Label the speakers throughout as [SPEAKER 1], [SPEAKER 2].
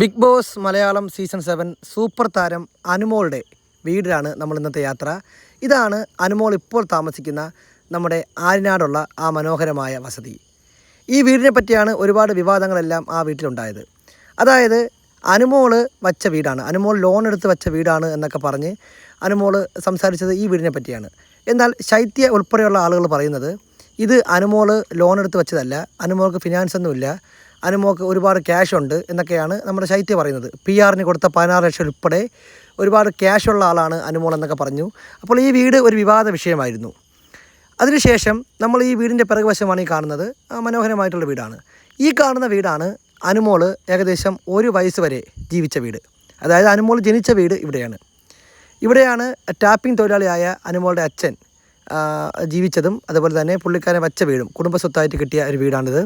[SPEAKER 1] Bigg Boss Malayalam season seven super താരം അനുമോളുടെ വീടിലാണ് നമ്മൾ ഇന്നത്തെ യാത്ര. ഇതാണ് അനുമോൾ ഇപ്പോൾ താമസിക്കുന്ന നമ്മുടെ ആരിനാടുള്ള ആ മനോഹരമായ വസതി. ഈ വീടിനെ പറ്റിയാണ് ഒരുപാട് വിവാദങ്ങളെല്ലാം ആ വീട്ടിലുണ്ടായത്. അതായത് അനുമോൾ വച്ച വീടാണ്. അനുമോൾ ലോൺ എടുത്ത് വച്ച വീടാണ് എന്നൊക്കെ പറഞ്ഞ് അനുമോൾ സംസാരിച്ചത് ഈ വീടിനെ പറ്റിയാണ്. എന്നാൽ ശൈത്യ ഉൾപ്പെടെയുള്ള ആളുകൾ പറയുന്നത് ഇത് അനുമോൾ ലോൺ എടുത്ത് വെച്ചതല്ല അനുമോൾക്ക് ഫിനാൻസ് ഒന്നുമില്ല അനുമോൾക്ക് ഒരുപാട് ക്യാഷ് ഉണ്ട് എന്നൊക്കെയാണ് നമ്മുടെ ശൈത്യ പറയുന്നത്. പി ആറിന് കൊടുത്ത പതിനാറ് ലക്ഷം ഉൾപ്പെടെ ഒരുപാട് ക്യാഷുള്ള ആളാണ് അനുമോൾ എന്നൊക്കെ പറഞ്ഞു. അപ്പോൾ ഈ വീട് ഒരു വിവാദ വിഷയമായിരുന്നു. അതിനുശേഷം നമ്മൾ ഈ വീടിന്റെ പിറകുവശമാണ് ഈ കാണുന്നത്. മനോഹരമായിട്ടുള്ള വീടാണ്. ഈ കാണുന്ന വീടാണ് അനുമോൾ ഏകദേശം ഒരു വയസ്സ് വരെ ജീവിച്ച വീട്. അതായത് അനുമോൾ ജനിച്ച വീട് ഇവിടെയാണ്. ഇവിടെയാണ് ടാപ്പിംഗ് തൊഴിലാളിയായ അനുമോളുടെ അച്ഛൻ ജീവിച്ചതും അതുപോലെ തന്നെ പുള്ളിക്കാരൻ വച്ച വീടും കുടുംബസ്വത്തായിട്ട് കിട്ടിയ ഒരു വീടാണിത്.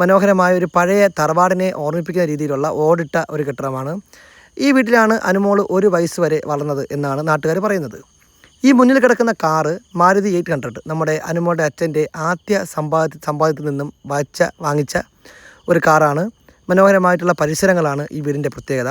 [SPEAKER 1] മനോഹരമായ ഒരു പഴയ തറവാടിനെ ഓർമ്മിപ്പിക്കുന്ന രീതിയിലുള്ള ഓടിട്ട ഒരു കെട്ടിടമാണ്. ഈ വീട്ടിലാണ് അനുമോൾ ഒരു വയസ്സ് വരെ വളർന്നത് എന്നാണ് നാട്ടുകാർ പറയുന്നത്. ഈ മുന്നിൽ കിടക്കുന്ന കാറ് മാരുതി എയ്റ്റ് ഹൺഡ്രഡ് നമ്മുടെ അനുമോളുടെ അച്ഛന്റെ ആദ്യ സമ്പാദ്യ സമ്പാദ്യത്തിൽ നിന്നും വച്ച വാങ്ങിച്ച ഒരു കാറാണ്. മനോഹരമായിട്ടുള്ള പരിസരങ്ങളാണ് ഈ വീടിന്റെ പ്രത്യേകത.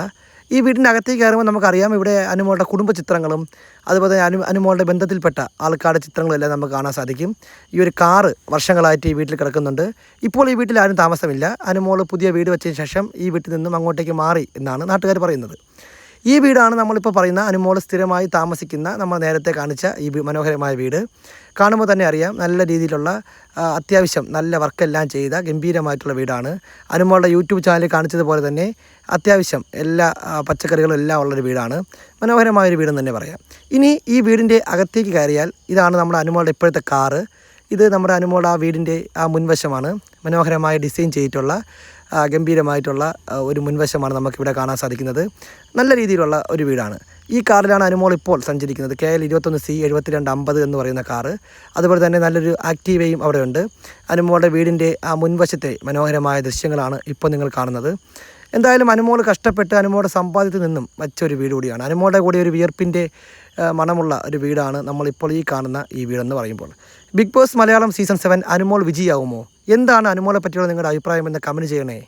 [SPEAKER 1] ഈ വീടിന്റെ അകത്തേക്ക് കയറുമ്പോൾ നമുക്കറിയാം ഇവിടെ അനുമോളുടെ കുടുംബ ചിത്രങ്ങളും അതുപോലെ തന്നെ അനു അനുമോളുടെ ബന്ധത്തിൽപ്പെട്ട ആൾക്കാരുടെ ചിത്രങ്ങളും എല്ലാം നമുക്ക് കാണാൻ സാധിക്കും. ഈ ഒരു കാറ് വർഷങ്ങളായിട്ട് ഈ വീട്ടിൽ കിടക്കുന്നുണ്ട്. ഇപ്പോൾ ഈ വീട്ടിൽ ആരും താമസമില്ല. അനുമോൾ പുതിയ വീട് വെച്ചതിന് ശേഷം ഈ വീട്ടിൽ നിന്നും അങ്ങോട്ടേക്ക് മാറി എന്നാണ് നാട്ടുകാർ പറയുന്നത്. ഈ വീടാണ് നമ്മളിപ്പോൾ പറയുന്ന അനുമോൾ സ്ഥിരമായി താമസിക്കുന്ന നമ്മൾ നേരത്തെ കാണിച്ച ഈ മനോഹരമായ വീട്. കാണുമ്പോൾ തന്നെ അറിയാം നല്ല രീതിയിലുള്ള അത്യാവശ്യം നല്ല വർക്കെല്ലാം ചെയ്ത ഗംഭീരമായിട്ടുള്ള വീടാണ്. അനുമോളുടെ യൂട്യൂബ് ചാനലിൽ കാണിച്ചതുപോലെ തന്നെ അത്യാവശ്യം എല്ലാ പച്ചക്കറികളും എല്ലാം ഉള്ളൊരു വീടാണ്. മനോഹരമായൊരു വീടെന്ന് തന്നെ പറയാം. ഇനി ഈ വീടിന്റെ അകത്തേക്ക് കയറിയാൽ ഇതാണ് നമ്മുടെ അനുമോളുടെ ഇപ്പോഴത്തെ കാറ്. ഇത് നമ്മുടെ അനുമോൾ ആ വീടിന്റെ ആ മുൻവശമാണ്. മനോഹരമായ ഡിസൈൻ ചെയ്തിട്ടുള്ള ഗംഭീരമായിട്ടുള്ള ഒരു മുൻവശമാണ് നമുക്കിവിടെ കാണാൻ സാധിക്കുന്നത്. നല്ല രീതിയിലുള്ള ഒരു വീടാണ്. ഈ കാറിലാണ് അനുമോൾ ഇപ്പോൾ സഞ്ചരിക്കുന്നത്. കെ എൽ ഇരുപത്തൊന്ന് സി എഴുപത്തിരണ്ട് അമ്പത് എന്ന് പറയുന്ന കാറ്. അതുപോലെ തന്നെ നല്ലൊരു ആക്റ്റീവയും അവിടെയുണ്ട്. അനുമോളുടെ വീടിന്റെ ആ മുൻവശത്തെ മനോഹരമായ ദൃശ്യങ്ങളാണ് ഇപ്പോൾ നിങ്ങൾ കാണുന്നത്. എന്തായാലും അനുമോൾ കഷ്ടപ്പെട്ട് അനുമോളുടെ സമ്പാദ്യത്തിൽ നിന്നും വച്ച ഒരു വീട് കൂടിയാണ്. അനുമോളുടെ കൂടി ഒരു വിയർപ്പിന്റെ മണമുള്ള ഒരു വീടാണ് നമ്മളിപ്പോൾ ഈ കാണുന്ന ഈ വീടെന്ന് പറയുമ്പോൾ. Bigg Boss Malayalam season seven Anumol വിജയാവുമോ എന്താണ് അനുമോളെ പറ്റിയുള്ള നിങ്ങളുടെ അഭിപ്രായം എന്ന് കമന്റ് ചെയ്യണേ?